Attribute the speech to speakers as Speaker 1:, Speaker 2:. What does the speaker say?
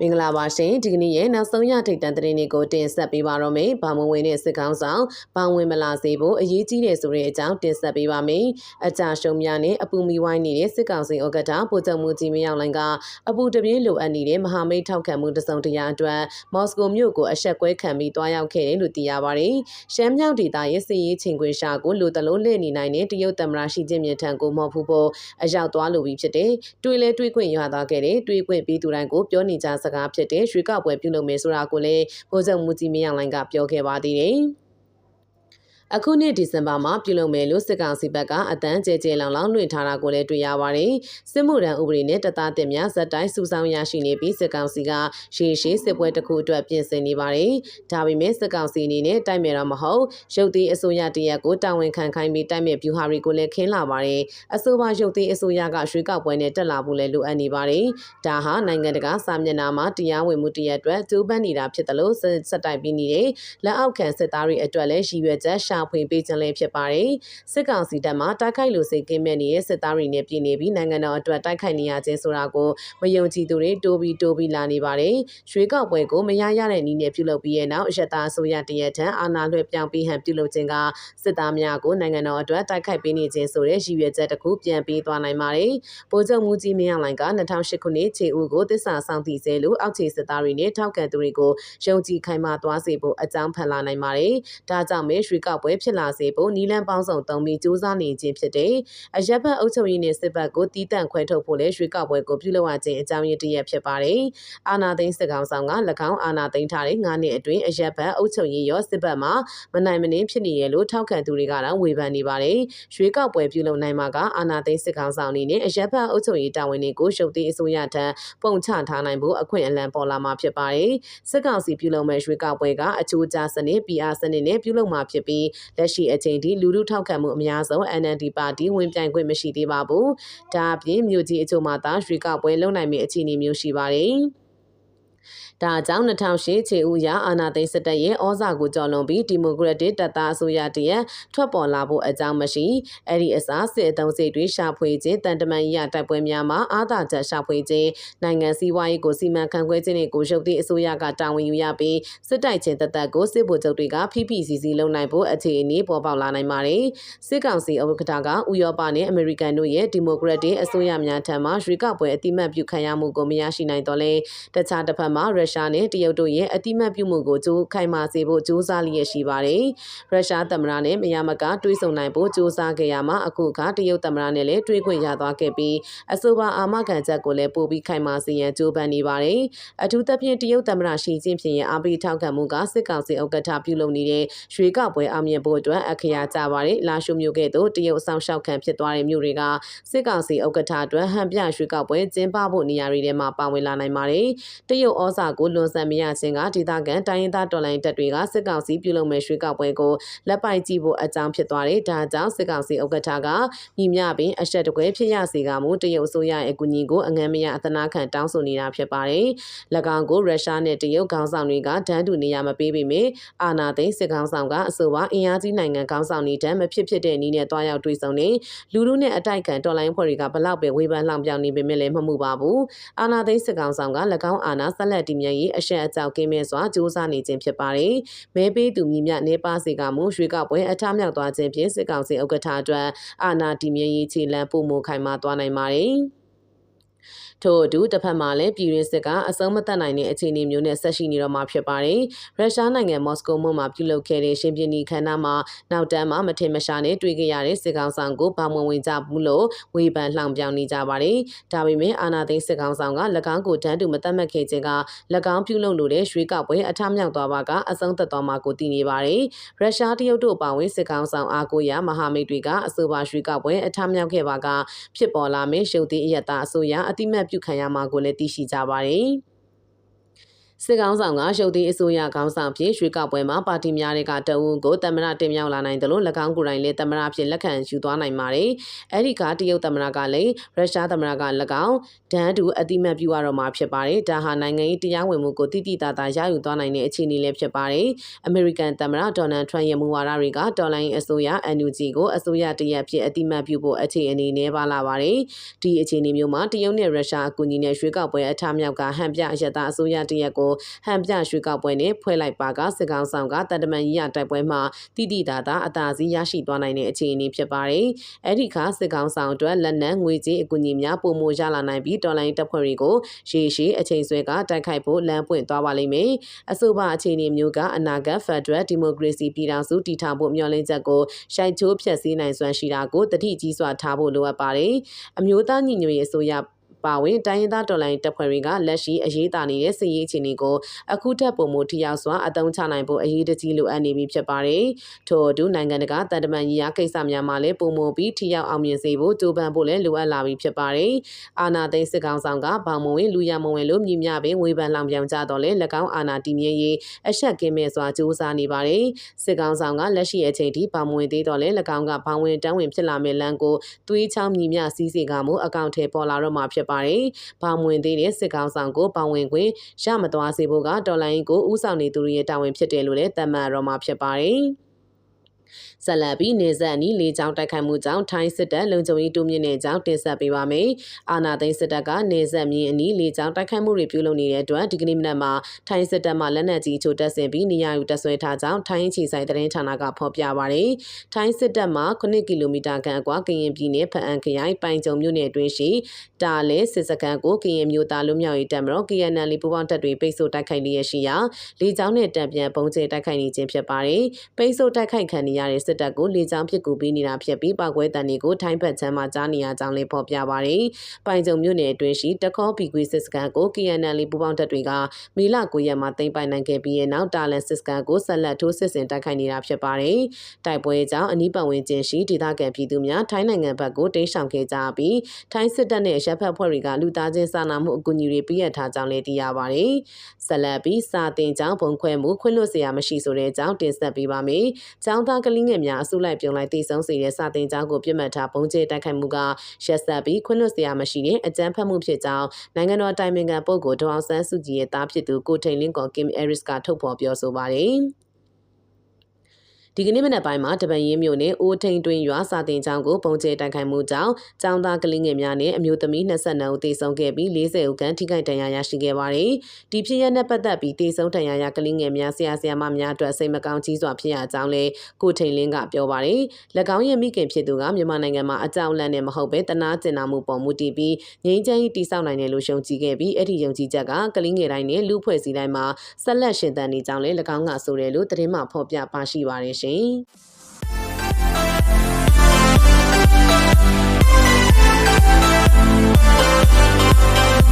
Speaker 1: မင်္ဂလာပါရှင်ဒီကနေ့ရဲ့နောက်ဆုံးရထိတ်တန့်သတင်းတွေကိုတင်ဆက်ပေးပါတော့မယ်။ဘာမဝင်တဲ့စစ်ကောင်းဆောင်ဘာဝင်မလာစေဖို့အရေးကြီးတယ်ဆိုတဲ့အကြောင်းတင်ဆက်ပေးပါမယ်။အကြရှုံများနဲ့အပူမီဝိုင်းနေတဲ့စစ်ကောင်စီဩကတာပိုချုပ်မှုကြီးမရောက်လိုင်းကအပူတပြင်းလိုအပ်နေတဲ့မဟာမိတ်ထောက်ခံမှုတစုံတရာအတွက်မော်စကိုမြို့ကိုအဆက်ကွဲခံပြီးတွားရောက်ခဲ့တယ်လို့သိရပါတယ်။ရှမ်းမြောက်ဒေသရဲ့စစ်ရေးချိန်ခွင်ရှာကိုလူတလုံးလှည့်နေနိုင်တဲ့တရုတ်သမ္မတရှိချင်းမြင့်ထံကိုမော်ဖူဖို့အရောက်သွားလိုပြီးဖြစ်တယ်။တွေးလဲတွေးခွင့်ရသွားခဲ့တယ်။တွေးခွင့်ပြီးသူတိုင်းကိုပြောနေကြစကားဖြစ်တဲ့ရွှေကောက်ပွဲပြုလုပ်မယ်ဆိုတာကိုလည်းဗိုလ်ချုပ်မူကြီးမင်းအောင်လှိုင်ကပြောခဲ့ပါသေးတယ်။ အခုနှစ်ဒီဇင်ဘာမှာပြုလုပ်မယ်လို့စစ်ကောင်စီဘက်ကအတန်းကျဲကျဲလောင်လောင်လွှင့်ထားတာကိုလည်းတွေ့ရပါတယ်။စစ်မှုထမ်းဥပဒေနဲ့တသားတင်များဇက်တိုင်းစုဆောင်ရရှိနေပြီးစစ်ကောင်စီကရှေးရှေးစစ်ပွဲတစ်ခုအတွက်ပြင်ဆင်နေပါတယ်။ဒါပေမဲ့စစ်ကောင်စီအနေနဲ့တိုက်မယ်တော့မဟုတ်ရုပ်သေးအစိုးရတရက်ကိုတာဝန်ခံခိုင်းပြီးတိုက်မယ်ဗျူဟာတွေကိုလည်းခင်းလာပါတယ်။အဆိုပါရုပ်သေးအစိုးရကရွှေကောက်ပွဲနဲ့တက်လာဖို့လည်းလိုအပ်နေပါတယ်။ဒါဟာနိုင်ငံတကာစာမျက်နှာမှာတရားဝင်မှုတရက်အတွက်ကျိုးပန်းနေတာဖြစ်တယ်လို့စစ်တိုက်ပြီးနေတဲ့လက်အောက်ခံစစ်သားတွေအတွက်လည်းရည်ရွယ်ချက်ရှာဖွေပေးခြင်းလည်းဖြစ်ပါတယ်။စစ်ကောင်စီတပ်မှတိုက်ခိုက်လို့စိတ်ကင်းမဲ့နေတဲ့စစ်သားတွေနဲ့ပြည်နေပြီးနိုင်ငံတော်အတွက်တိုက်ခိုက်နေရခြင်းဆိုတာကိုမယုံကြည်သူတွေတိုးပြီးတိုးပြီးလာနေပါတယ်။ရွှေကောက်ပွဲကိုမရရတဲ့နည်းနဲ့ပြုလုပ်ပြီးရဲ့နောက်အရတာအစိုးရတရက်ထံအာဏာလွှဲပြောင်းပြီးဟန်ပြုလုပ်ခြင်းကစစ်သားများကိုနိုင်ငံတော်အတွက်တိုက်ခိုက်ပေးနေခြင်းဆိုတဲ့ရည်ရွယ်ချက်တစ်ခုပြန်ပြီးသွားနိုင်ပါတယ်။ဗိုလ်ချုပ်မူကြီးမင်းအောင်လှိုင်က2008ခုနှစ်ခြေဦးကိုတစ္ဆာဆောင်တည်စေလို့အောက်ခြေစစ်သားတွေနဲ့ထောက်ခံသူတွေကိုယုံကြည်ခိုင်မာသွားစေဖို့အကြောင်းဖန်လာနိုင်ပါတယ်။ဒါကြောင့်မဲရွှေကောက်ပွဲဖြစ်လာစေဖို့နီလန်ပေါင်းစုံသုံးပြီးစူးစမ်းနေခြင်းဖြစ်တယ်။အရက်ဘတ်အုပ်ချုပ်ရေးနဲ့စစ်ဘက်ကိုတီးတန့်ခွဲထုတ်ဖို့လဲရွှေကောက်ပွဲကိုပြုလုပ်ရခြင်းအကြောင်းရင်းတစ်ရပ်ဖြစ်ပါတယ်။အာနာသိန်းစစ်ကောင်ဆောင်က၎င်းအာနာသိန်းထားတဲ့9နှစ်အတွင်းအရက်ဘတ်အုပ်ချုပ်ရေးရောစစ်ဘက်မှာမနိုင်မနှင်းဖြစ်နေရလို့ထောက်ခံသူတွေကတော့ဝေဖန်နေပါတယ်။ရွှေကောက်ပွဲပြုလုပ်နိုင်မှာကအာနာသိန်းစစ်ကောင်ဆောင်အနေနဲ့အရက်ဘတ်အုပ်ချုပ်ရေးတာဝန်တွေကိုရှုပ်သေးအစိုးရထံပုံချထားနိုင်ဖို့အခွင့်အလမ်းပေါ်လာမှာဖြစ်ပါတယ်။စစ်ကောင်စီပြုလုပ်မဲ့ရွှေကောက်ပွဲကအချိုးကျစနစ် PR စနစ်နဲ့ပြုလုပ်မှာဖြစ်ပြီးလက်ရှိအချိန်ထိလူထုထောက်ခံမှုအများဆုံး NLD ပါတီဝင်ပြိုင်ခွင့်မရှိသေးပါဘူး။ဒါအပြင်မြို့ကြီးအချို့မှာသာရွှေကောက်ပွဲလုပ်နိုင်မယ့်အခြေအနေမျိုးရှိပါတယ်။ ဒါကြောင့်2008ခြေဦးရအာနာသိန်းစစ်တပ်ရဲ့ဩဇာကိုကြော်လွန်ပြီးဒီမိုကရက်တစ်တပ်သားအစိုးရတရက်ထွက်ပေါ်လာဖို့အကြောင်းမရှိအဲ့ဒီအစားစစ်အုံစိတ်တွေရှာဖွေခြင်းတန်တမန်ရတိုက်ပွဲများမှာအာသာချက်ရှာဖွေခြင်းနိုင်ငံစည်းဝါးရေးကိုစီမံခန့်ခွဲခြင်းတွေကိုရုပ်သည့်အစိုးရကတာဝန်ယူရပြီးစစ်တိုက်ခြင်းတသက်ကိုစစ်ဗိုလ်ချုပ်တွေက PPCC လုံနိုင်ဖို့အခြေအနေပေါ်ပေါက်လာနိုင်ပါတယ်စစ်ကောင်စီဥက္ကဋ္ဌကဥရောပနဲ့အမေရိကန်တို့ရဲ့ဒီမိုကရက်တစ်အစိုးရများထံမှရွေးကောက်ပွဲအတိမတ်ပြုခံရမှုကိုမရရှိနိုင်တော့လဲတခြားတစ်ဖက်မှာရုရှားနဲ့တရုတ်တို့ရဲ့အတိမတ်ပြုမှုကိုကြိုးခိုင်မာစေဖို့ကြိုးစားလျက်ရှိပါတယ်။ရုရှားသမ္မတနဲ့မရမကတွေးဆုံနိုင်ဖို့ကြိုးစားခဲ့ရမှာအခုအခါတရုတ်သမ္မတနဲ့လည်းတွေးခွင့်ရသွားခဲ့ပြီးအဆိုပါအာမခံချက်ကိုလည်းပို့ပြီးခိုင်မာစေရန်ကြိုးပမ်းနေပါတယ်။အထူးသဖြင့်တရုတ်သမ္မတရှီကျင်းဖြစ်ရဲ့အာဘီထောက်ခံမှုကစစ်ကောင်စီဥက္ကဋ္ဌပြုလုပ်နေတဲ့ရွှေကောက်ပွဲအောင်မြင်ဖို့အတွက်အခရာကြပါတယ်။လာရှုမျိုးကဲ့သို့တရုတ်ဆောင်ရှောက်ခံဖြစ်သွားတဲ့မြို့တွေကစစ်ကောင်စီဥက္ကဋ္ဌအတွက်ဟန်ပြရွှေကောက်ပွဲကျင်းပဖို့နေရာတွေထဲမှာပါဝင်လာနိုင်ပါတယ်။တရုတ်ဩဇာကိုလွန်ဆန်မရခြင်းကဒေသခံတိုင်းရင်းသားတော်လှန်ရေးတပ်တွေကစစ်ကောင်စီပြုလုပ်မဲ့ရွှေကောက်ပွဲကိုလက်ပိုက်ကြည့်ဖို့အကြောင်းဖြစ်သွားတယ်။ဒါကြောင့်စစ်ကောင်စီဥက္ကဋ္ဌကညီမျှပင်အဆက်တကွဲဖြစ်ရစေကမူတရုတ်အစိုးရရဲ့အကူအညီကိုအငမ်းမရအသနာခံတောင်းဆိုနေတာဖြစ်ပါတယ်။၎င်းကိုရုရှားနဲ့တရုတ်ခေါင်းဆောင်တွေကတန်းတူနေရမပေးပေမဲ့အာနာသိန်းစစ်ခေါင်းဆောင်ကအဆိုပါအင်အားကြီးနိုင်ငံခေါင်းဆောင်တွေတန်းမဖြစ်ဖြစ်တဲ့နည်းနဲ့တွားရောက်တွေ့ဆုံနေလူလူနဲ့အတိုက်ခံတော်လိုင်းဖွဲ့တွေကဘလောက်ပဲဝေဖန်လောင်ပြောင်နေပေမဲ့လည်းမမှုပါဘူး။အာနာသိန်းစစ်ခေါင်းဆောင်က၎င်းအာနာဆက်လက်တည်မြဲရေးအရှက်အကြောက်ကင်းမဲ့စွာစ조사နေခြင်းဖြစ်ပါတယ်။မဲပေးသူမြင့်မြတ်နေပါစေကမူရွှေကောက်ပွဲအထမြောက်သွားခြင်းဖြင့်စစ်ကောင်စီဥက္ကဋ္ဌအတွက်အာဏာတည်မြဲရေးခြေလှမ်းပုံမခိုင်မာသွားနိုင်ပါတယ်။ ထို့အတူတစ်ဖက်မှာလည်းပြည်ရင်းစစ်ကအစုံမသက်နိုင်တဲ့အခြေအနေမျိုးနဲ့ဆက်ရှိနေတော့မှာဖြစ်ပါတယ်။ရုရှားနိုင်ငံမော်စကိုမြို့မှာပြုလုပ်ခဲ့တဲ့ရှင်ပြင်းဒီခန်းနာမှာနောက်တန်းမှာမထင်မရှာနဲ့တွေ့ခဲ့ရတဲ့စစ်ကောင်ဆောင်ကိုဘာမဝင်ကြဘူးလို့ဝေဖန်လှောင်ပြောင်နေကြပါတယ်။ဒါပေမဲ့အာနာသိန်းစစ်ကောင်ဆောင်က၎င်းကိုတန်းတူမတတ်မှတ်ခဲ့ခြင်းက၎င်းပြုလုပ်လို့တဲ့ရွှေကောက်ပွဲအထမြောက်သွားပါကအစုံသက်သွားမှာကိုသိနေပါတယ်။ရုရှားတရုတ်တို့ပါဝင်စစ်ကောင်ဆောင်အားကိုရမဟာမိတ်တွေကအဆိုပါရွှေကောက်ပွဲအထမြောက်ခဲ့ပါကဖြစ်ပေါ်လာမယ့်ရှုပ်သည့်အယက်သားအစိုးရအတိမတ်ပြုခံရမှာကိုလည်းသိရှိကြပါတယ်။ စစ်ကောင်ဆောင်ကရှုပ်သည့်အစိုးရခေါင်းဆောင်ဖြစ်ရွှေကောက်ပွဲမှာပါတီများတွေကတအုပ်ကိုတမရတင်မြောက်လာနိုင်တယ်လို့၎င်းကိုယ်တိုင်လည်းတမရဖြစ်လက်ခံယူသွားနိုင်ပါတယ်။အဲဒီကတရုတ်တမရကလည်းရုရှားတမရက၎င်းဒန်းတူအတိမတ်ပြုရတော့မှာဖြစ်ပါတယ်။ဒါဟာနိုင်ငံရေးတရားဝင်မှုကိုတိတိတသားရယူသွားနိုင်တဲ့အခြေအနေလည်းဖြစ်ပါတယ်။ American တမရဒေါ်နယ်ထရန့်ရဲ့မူဝါဒတွေကတော်လိုင်းအစိုးရ NUG ကိုအစိုးရတရက်ဖြစ်အတိမတ်ပြုဖို့အခြေအနေနဲ့ပါလာပါတယ်။ဒီအခြေအနေမျိုးမှာတရုတ်နဲ့ရုရှားအကူအညီနဲ့ရွှေကောက်ပွဲအထမြောက်ကဟန်ပြအရတာအစိုးရတရက်ကိုဟန်ပြရွှေကောက်ပွဲနဲ့ဖွဲ့လိုက်ပါကစစ်ကောင်ဆောင်ကတန်တမန်ကြီးရတိုက်ပွဲမှာတိတိတသာအသာစီးရရှိသွားနိုင်တဲ့အခြေအနေဖြစ်ပါတယ်။အဲ့ဒီခါစစ်ကောင်ဆောင်အတွက်လက်နက်ငွေကြေးအကူအညီများပုံမိုရလာနိုင်ပြီးတော်လိုင်းတပ်ဖွဲ့တွေကိုရေရှည်အချိန်ဆွဲကတိုက်ခိုက်ဖို့လမ်းပွင့်သွားပါလိမ့်မယ်။အဆိုပါအခြေအနေမျိုးကအနာဂတ် Federal Democracy ပြည်ထောင်စုတည်ထောင်ဖို့မျှော်လင့်ချက်ကိုရှိုက်ချိုးဖျက်ဆီးနိုင်စွမ်းရှိတာကိုတတိကြီးစွာထားဖို့လိုအပ်ပါတယ်။အမျိုးသားညီညွတ်ရေးအစိုးရ ပါဝင်တိုင်းရင်းသားတော်လှန်ရေးတပ်ဖွဲ့တွေကလက်ရှိအရေးတာနေတဲ့စစ်ရေးအခြေအနေကိုအခုထပ်ပုံမထိရောက်စွာအသုံးချနိုင်ဖို့အရေးတကြီးလိုအပ်နေပြီဖြစ်ပါတယ်။ထို့အတူနိုင်ငံတကာတန်တမန်ရေးရာကိစ္စများမှာလည်းပုံမပြီးထိရောက်အောင်မြင်စေဖို့ကြိုးပမ်းဖို့လည်းလိုအပ်လာပြီဖြစ်ပါတယ်။အာနာသိန်းစစ်ကောင်ဆောင်ကဘောင်မဝင်လူရမဝင်လို့မြည်မြပင်ဝေဖန်လောင်ပြောင်ကြတော့လဲ၎င်းအာနာတည်မြဲရေးအဆက်ကင်းမဲ့စွာစူးစမ်းနေပါတယ်။စစ်ကောင်ဆောင်ကလက်ရှိအချိန်ထိဘောင်မဝင်သေးတော့လဲ၎င်းကဘောင်ဝင်တန်းဝင်ဖြစ်လာမဲ့လမ်းကိုသွေးချောင်းမြည်မြစီးစေကမှုအကောင့်ထဲပေါ်လာတော့မှာဖြစ်ပါတယ်။ဘောင်ဝင်သေးတဲ့စစ်ကောင်ဆောင်ကိုဘောင်ဝင်ခွင့်ရမသွားစေဖို့ကတော်လိုင်းကိုဥဆောင်နေသူတွေရဲ့တာဝန်ဖြစ်တယ်လို့လည်းသတ်မှတ်တော့မှာဖြစ်ပါတယ်။ ဆက်လက်ပြီးနေဆက်အနီးလေကြောင်းတိုက်ခိုက်မှုကြောင့်ထိုင်းစစ်တပ်လုံခြုံရေးတိုးမြင့်တဲ့ကြောင်းတင်ဆက်ပေးပါမယ်။အာနာသိန်းစစ်တပ်ကနေဆက်မြင်းအနီးလေကြောင်းတိုက်ခိုက်မှုတွေပြုလုပ်နေတဲ့အတွက်ဒီကနေ့မနက်မှာထိုင်းစစ်တပ်မှလက်နက်ကြီးချိုတက်ဆင်ပြီးနေရာယူတပ်ဆွဲထားကြောင်းထိုင်းချီဆိုင်သတင်းဌာနကဖော်ပြပါရယ်။ထိုင်းစစ်တပ်မှ9ကီလိုမီတာခန့်အကွာကရင်ပြည်နယ်ဖအံခရိုင်ပိုင်ကြုံမြို့နယ်အတွင်းရှိတာလဲစစ်စခန်းကိုကရင်မျိုးသားလူမျိုးရေးတပ်မတော် KNL ပူးပေါင်းတပ်တွေပိတ်ဆို့တိုက်ခိုက်လျက်ရှိရာလေကြောင်းနဲ့တံပြန်ပုံကျဲတိုက်ခိုက်နေခြင်းဖြစ်ပါတယ်။ပိတ်ဆို့တိုက်ခိုက်ခံနေရတဲ့စစ်တပ်ကိုလေကြောင်းပစ်ကူပေးနေတာဖြစ်ပြီးပောက်ကွဲတန်တွေကိုထိုင်းဘက်ချမ်းမှာကြားနေရကြောင်းလည်းဖော်ပြပါရယ်။ပိုင်ကြုံမြို့နယ်အတွင်းရှိတခေါပီကွေးစစ်စခန်းကို KNL ပူးပေါင်းတပ်တွေကမေလ9ရက်မှာသိမ်းပိုင်နိုင်ခဲ့ပြီးနောက်တာလန်စစ်စခန်းကိုဆက်လက်ထိုးစစ်ဆင်တိုက်ခိုက်နေတာဖြစ်ပါတယ်။တိုက်ပွဲကြောင့်အနီးပတ်ဝန်းကျင်ရှိဒေသခံပြည်သူများထိုင်းနိုင်ငံဘက်ကိုတိမ်းရှောင်ခဲ့ကြပြီးထိုင်းစစ်တပ်နဲ့ရပ်ဖက်ဖွဲ့တွေကလူသားချင်းစာနာမှုအကူအညီတွေပေးအပ်ထားကြောင်းလည်းသိရပါတယ်။ဆက်လက်ပြီးစာတင်ကြောင်းဘုံခွဲမှုခွင့်လွှတ်စရာမရှိဆိုတဲ့အကြောင်းတင်ဆက်ပေးပါမယ်။ကျောင်းသားကလေးငယ်များအစုလိုက်ပြုံလိုက်တည်ဆုံစေတဲ့စာတင်ကြောင်းကိုပြစ်မှတ်ထားပုံကျဲတိုက်ခိုက်မှုကရက်ဆက်ပြီးခွင့်လွှတ်စရာမရှိတဲ့အကြမ်းဖက်မှုဖြစ်ကြောင်းနိုင်ငံတော်တိုင်ပင်ခံပုဂ္ဂိုလ်ဒေါအောင်ဆန်းစုကြည်ရဲ့သားဖြစ်သူကိုထိန်လင်းကော်ကင်အဲရစ်ကထုတ်ဖော်ပြောဆိုပါတယ်။ ဒီကနေ့မနက်ပိုင်းမှာတပန်ရင်းမြို့နယ်အိုးထိန်တွင်ရွာစာတင်ကျောင်းကိုပုံကျဲတိုက်ခိုက်မှုကြောင့်ကျောင်းသားကလေးငယ်များနဲ့အမျိုးသမီး22ဦးသေဆုံးခဲ့ပြီး40ဦးခန့်ထိခိုက်ဒဏ်ရာရရှိခဲ့ပါတယ်။ဒီဖြစ်ရပ်နဲ့ပတ်သက်ပြီးသေဆုံးဒဏ်ရာရကလေးငယ်များဆရာဆရာမများအတွက်စိတ်မကောင်းကြီးစွာဖြစ်ရကြောင်းလည်းကိုထိန်လင်းကပြောပါတယ်။၎င်းရဲ့မိခင်ဖြစ်သူကမြန်မာနိုင်ငံမှာအကြောက်လန့်နဲ့မဟုတ်ပဲတနာကျင်နာမှုပေါ်မူတည်ပြီးငြိမ်းချမ်းရေးတည်ဆောက်နိုင်တယ်လို့ယုံကြည်ခဲ့ပြီးအဲ့ဒီယုံကြည်ချက်ကကလေးငယ်တိုင်းနဲ့လူဖွဲ့စည်းတိုင်းမှာဆက်လက်ရှင်သန်နေကြောင်းလည်း၎င်းကဆိုတယ်လို့သတင်းမှဖော်ပြပါရှိပါတယ်ရှင်။